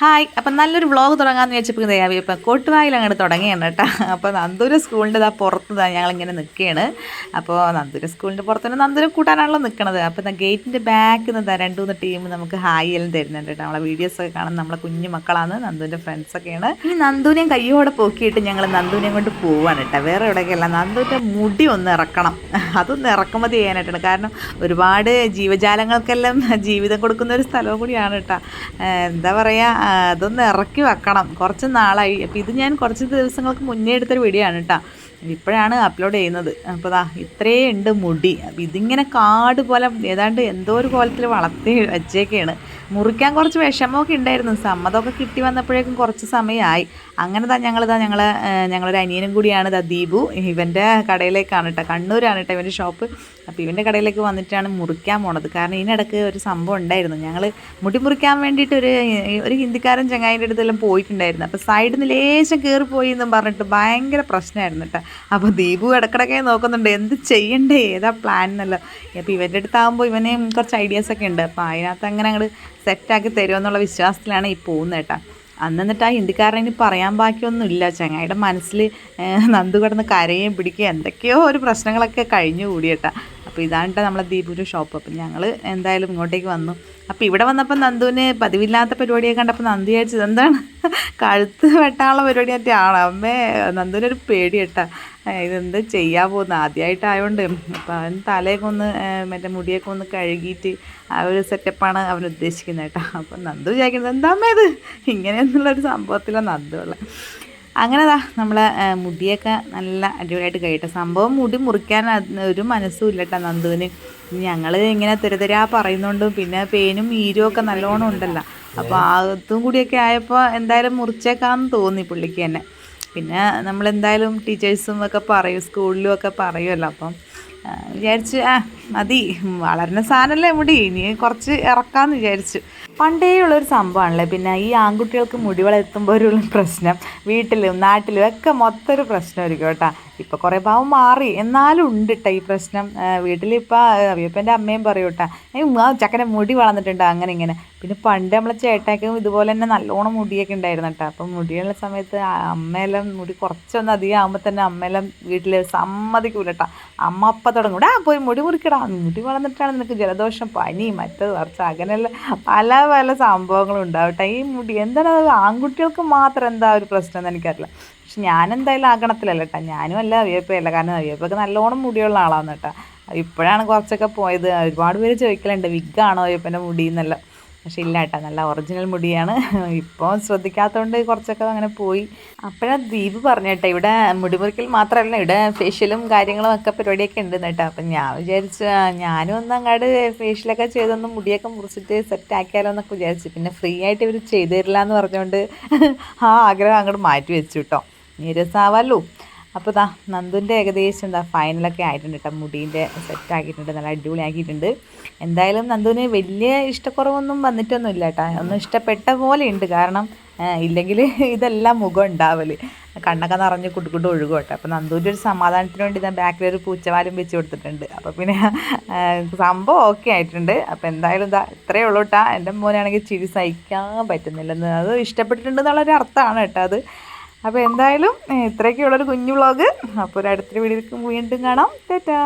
Hi അപ്പം നല്ലൊരു vlog തുടങ്ങാമെന്ന് വെച്ചപ്പോൾ ദയാവി ഇപ്പം കോട്ടുവായിൽ അങ്ങോട്ട് തുടങ്ങിയാണ് കേട്ടോ. അപ്പോൾ നന്ദൂര് സ്കൂളിന്റെ ഇതാ പുറത്ത് ഇതാ ഞങ്ങളിങ്ങനെ നിൽക്കുകയാണ്. അപ്പോൾ നന്ദൂര് സ്കൂളിന്റെ പുറത്ത് തന്നെ നന്ദൂരം കൂട്ടാനാണല്ലോ നിൽക്കണത്. അപ്പോൾ ഇതാ ഗേറ്റിന്റെ ബാക്കിൽ നിന്ന് രണ്ടു മൂന്ന് ടീം നമുക്ക് ഹായ് എല്ലാം തരുന്നുണ്ട് കേട്ടോ. നമ്മളെ വീഡിയോസൊക്കെ കാണാൻ നമ്മളെ കുഞ്ഞു മക്കളാണ് നന്ദുവിന്റെ ഫ്രണ്ട്സൊക്കെയാണ്. ഇനി നന്ദുവിനെയും കയ്യോടെ പോക്കിയിട്ട് ഞങ്ങൾ നന്ദുവിനെയും കൊണ്ട് പോവാണ് കേട്ടോ. വേറെ എവിടെയൊക്കെയല്ല നന്ദുവിന്റെ മുടി ഒന്ന് ഇറക്കണം. അതൊന്ന് ഇറക്കുമതി ചെയ്യാനായിട്ടാണ്. കാരണം ഒരുപാട് ജീവജാലങ്ങൾക്കെല്ലാം ജീവിതം കൊടുക്കുന്ന ഒരു സ്ഥലവും കൂടിയാണ് കേട്ടോ. എന്താ പറയുക അതൊന്ന് ഇറക്കി വെക്കണം. കുറച്ച് നാളായി. അപ്പോൾ ഇത് ഞാൻ കുറച്ച് ദിവസങ്ങൾക്ക് മുന്നേ എടുത്തൊരു വീഡിയോ ആണ് കേട്ടോ ഇപ്പോഴാണ് അപ്ലോഡ് ചെയ്യുന്നത്. അപ്പോൾ ദാ ഇത്രയേ ഉണ്ട് മുടി. അപ്പോൾ ഇതിങ്ങനെ കാട് പോലെ ഏതാണ്ട് എന്തോ ഒരു കോലത്തിൽ വളർത്തി വെച്ചേക്കാണ്. മുറിക്കാൻ കുറച്ച് വിഷമമൊക്കെ ഉണ്ടായിരുന്നു. സമ്മതമൊക്കെ കിട്ടി വന്നപ്പോഴേക്കും കുറച്ച് സമയമായി. അങ്ങനെ തന്നെ ഞങ്ങളിതാ ഞങ്ങൾ ഞങ്ങളൊരു അനിയനും കൂടിയാണ് ഇതാ ദീപു. ഇവന്റെ കടയിലേക്കാണ് കേട്ടോ കണ്ണൂരാണ് കേട്ടോ ഇവന്റെ ഷോപ്പ്. അപ്പോൾ ഇവന്റെ കടയിലേക്ക് വന്നിട്ടാണ് മുറിക്കാൻ പോണത്. കാരണം ഇതിനിടക്ക് ഒരു സംഭവം ഉണ്ടായിരുന്നു. ഞങ്ങൾ മുടി മുറിക്കാൻ വേണ്ടിയിട്ട് ഒരു ഒരു ഹിന്ദിക്കാരൻ ചങ്ങായിന്റെ അടുത്തെല്ലാം പോയിട്ടുണ്ടായിരുന്നു. അപ്പോൾ സൈഡിൽ നിന്ന് ലേശം കയറിപ്പോയി പോയി എന്നും പറഞ്ഞിട്ട് ഭയങ്കര പ്രശ്നമായിരുന്നു കേട്ടോ അപ്പോൾ ദീപു ഇടക്കിടക്കെ നോക്കുന്നുണ്ട്. എന്ത് ചെയ്യണ്ടേ? ഏതാ പ്ലാൻ എന്നല്ലോ അപ്പോൾ ഇവന്റെ അടുത്താകുമ്പോൾ ഇവനെയും കുറച്ച് ഐഡിയാസൊക്കെ ഉണ്ട്. അപ്പോൾ അതിനകത്ത് അങ്ങനെ അങ്ങോട്ട് സെറ്റാക്കി തരുമെന്നുള്ള വിശ്വാസത്തിലാണ് ഈ പോകുന്നത് കേട്ടോ. അന്ന് എന്നിട്ട് ആ ഹിന്ദിക്കാരനെ ഇനി പറയാൻ ബാക്കിയൊന്നുമില്ല. ചങ്ങായിയുടെ മനസ്സിൽ നന്ദു കിടന്ന് കരയും പിടിക്കുകയും എന്തൊക്കെയോ ഒരു പ്രശ്നങ്ങളൊക്കെ കഴിഞ്ഞു കൂടിയേട്ടാ അപ്പോൾ ഇതാണ് കേട്ടോ നമ്മളെ ദീപുവിന്റെ ഷോപ്പ് അപ്പം ഞങ്ങൾ എന്തായാലും ഇങ്ങോട്ടേക്ക് വന്നു. അപ്പോൾ ഇവിടെ വന്നപ്പോൾ നന്ദുവിന് പതിവില്ലാത്ത പരിപാടിയൊക്കെ കണ്ടപ്പോൾ നന്ദു വിചാരിച്ചത് എന്താണ്? കഴുത്ത് വെട്ടാനുള്ള പരിപാടി മറ്റാണ് അമ്മേ നന്ദുവിനൊരു പേടി കേട്ടാ ഇതെന്ത് ചെയ്യാൻ പോകുന്നത് ആദ്യമായിട്ടായതുകൊണ്ട് അപ്പോൾ അവൻ തലയൊക്കെ ഒന്ന് മറ്റേ മുടിയൊക്കെ ഒന്ന് കഴുകിയിട്ട് ആ ഒരു സെറ്റപ്പാണ് അവൻ ഉദ്ദേശിക്കുന്നത് കേട്ടോ അപ്പം നന്ദു വിചാരിക്കുന്നത് എന്താമ്മേ ഇത്? ഇങ്ങനെയെന്നുള്ളൊരു സംഭവത്തിലാണ് നന്ദു ഉള്ളത് അങ്ങനെ ദാ നമ്മളെ മുടിയൊക്കെ നല്ല അടിപൊളിയായിട്ട് കഴിയട്ടെ. സംഭവം മുടി മുറിക്കാൻ ഒരു മനസ്സും ഇല്ല കേട്ടോ നന്ദുവിന്. ഞങ്ങൾ ഇങ്ങനെ തെരുതെരാ പറയുന്നുണ്ടും പിന്നെ പേനും ഈരും ഒക്കെ നല്ലോണം ഉണ്ടല്ലോ. അപ്പോൾ അതും കൂടിയൊക്കെ ആയപ്പോൾ എന്തായാലും മുറിച്ചേക്കാന്ന് തോന്നി പുള്ളിക്ക് തന്നെ. പിന്നെ നമ്മളെന്തായാലും ടീച്ചേഴ്സും ഒക്കെ പറയും സ്കൂളിലും ഒക്കെ പറയുമല്ലോ അപ്പം വിചാരിച്ച് ആ മതി. വളരുന്ന സാധനമല്ലേ മുടി. ഇനി കുറച്ച് ഇറക്കാമെന്ന് വിചാരിച്ചു. പണ്ടേ ഉള്ളൊരു സംഭവമാണല്ലേ പിന്നെ ഈ ആൺകുട്ടികൾക്ക് മുടി വളർത്തുമ്പോൾ ഒരു പ്രശ്നം വീട്ടിലും നാട്ടിലും ഒക്കെ മൊത്തം ഒരു പ്രശ്നമായിരിക്കും കേട്ടോ. ഇപ്പോൾ കുറേ ഭാവം മാറി. എന്നാലും ഉണ്ട് കേട്ടോ ഈ പ്രശ്നം. വീട്ടിലിപ്പോൾ അയ്യപ്പന്റെ അമ്മയും പറയും കേട്ടോ ചക്കനെ മുടി വളർന്നിട്ടുണ്ട്. അങ്ങനെ ഇങ്ങനെ. പിന്നെ പണ്ട് നമ്മളെ ചേട്ടാക്കും ഇതുപോലെ തന്നെ നല്ലോണം മുടിയൊക്കെ ഉണ്ടായിരുന്നു കേട്ടോ. അപ്പം മുടിയുള്ള സമയത്ത് അമ്മയെല്ലാം മുടി കുറച്ചൊന്ന് അധികം ആകുമ്പോൾ തന്നെ അമ്മയെല്ലാം വീട്ടിൽ സമ്മതിക്കൂല കേട്ടോ. അമ്മ അപ്പം തുടങ്ങും ആ പോയി മുടി മുറിക്കടാ. മുടി വളർന്നിട്ടാണ് നിനക്ക് ജലദോഷം പനി മറ്റത് കുറച്ച് അങ്ങനെയുള്ള പല പല സംഭവങ്ങളും ഉണ്ടാവട്ടെ. ഈ മുടി എന്താണ് ആൺകുട്ടികൾക്ക് മാത്രം എന്താ ഒരു പ്രശ്നം എന്ന് എനിക്കറിയില്ല. പക്ഷെ ഞാൻ എന്തായാലും ആകണത്തിലല്ല കേട്ടോ. ഞാനും അല്ല അവിയപ്പയല്ല. കാരണം അവിയപ്പൊക്കെ നല്ലോണം മുടിയുള്ള ആളാണ് കേട്ടോ. ഇപ്പോഴാണ് കുറച്ചൊക്കെ പോയത്. ഒരുപാട് പേര് ചോദിക്കലുണ്ട് വിഗ്ഗാണോ അയ്യപ്പന്റെ മുടി? എന്നല്ല. പക്ഷെ ഇല്ല കേട്ടോ നല്ല ഒറിജിനൽ മുടിയാണ്. ഇപ്പോൾ ശ്രദ്ധിക്കാത്തതുകൊണ്ട് കുറച്ചൊക്കെ അങ്ങനെ പോയി. അപ്പോഴാണ് ദീപ് പറഞ്ഞു കേട്ടോ ഇവിടെ മുടിമുറിക്കൽ മാത്രമല്ല ഇവിടെ ഫേഷ്യലും കാര്യങ്ങളും ഒക്കെ പരിപാടിയൊക്കെ ഉണ്ട് കേട്ടോ അപ്പം ഞാൻ വിചാരിച്ചു ഞാനും ഒന്ന് അങ്ങാട് ഫേഷ്യലൊക്കെ ചെയ്തൊന്ന് മുടിയൊക്കെ മുറിച്ചിട്ട് സെറ്റ് ആക്കിയാലോ എന്നൊക്കെ വിചാരിച്ചു. പിന്നെ ഫ്രീ ആയിട്ട് ഇവർ ചെയ്തു തരില്ല എന്ന് പറഞ്ഞുകൊണ്ട് ആ ആഗ്രഹം അങ്ങോട്ട് മാറ്റി വെച്ചു കേട്ടോ നീ രസമാവല്ലോ അപ്പോൾ ദാ നന്ദുന്റെ ഏകദേശം എന്താ ഫൈനലൊക്കെ ആയിട്ടുണ്ട് കേട്ടോ മുടീന്റെ സെറ്റ് ആക്കിയിട്ടുണ്ട് നല്ല അടിപൊളിയാക്കിയിട്ടുണ്ട്. എന്തായാലും നന്ദുവിന് വലിയ ഇഷ്ടക്കുറവൊന്നും വന്നിട്ടൊന്നുമില്ല കേട്ടോ ഒന്നും ഇഷ്ടപ്പെട്ട പോലെ ഉണ്ട്. കാരണം ഇല്ലെങ്കിൽ ഇതെല്ലാം മുഖം ഉണ്ടാവൽ. കണ്ണൊക്കെ നിറഞ്ഞ് കുട്ടുകുട്ട് ഒഴുകും കേട്ടോ അപ്പോൾ നന്ദുവിന്റെ ഒരു സമാധാനത്തിന് വേണ്ടി ഞാൻ ബാക്കിൽ ഒരു പൂച്ചവാലും വെച്ച് കൊടുത്തിട്ടുണ്ട്. അപ്പോൾ പിന്നെ സംഭവം ഓക്കെ ആയിട്ടുണ്ട്. അപ്പോൾ എന്തായാലും ഇതാ ഇത്രയേ ഉള്ളൂ കേട്ടോ എന്റെ മോനാണെങ്കിൽ ചിരി സഹിക്കാൻ പറ്റുന്നില്ലെന്ന്. അത് ഇഷ്ടപ്പെട്ടിട്ടുണ്ടെന്നുള്ളൊരു അർത്ഥമാണ് കേട്ടോ അത്. അപ്പോൾ എന്തായാലും ഇത്രയൊക്കെയുള്ളൊരു കുഞ്ഞു വ്ളോഗ്. അപ്പോൾ ഒരു അടുത്തൊരു വീഡിയോക്ക് വീണ്ടും കാണാം. ടാറ്റാ.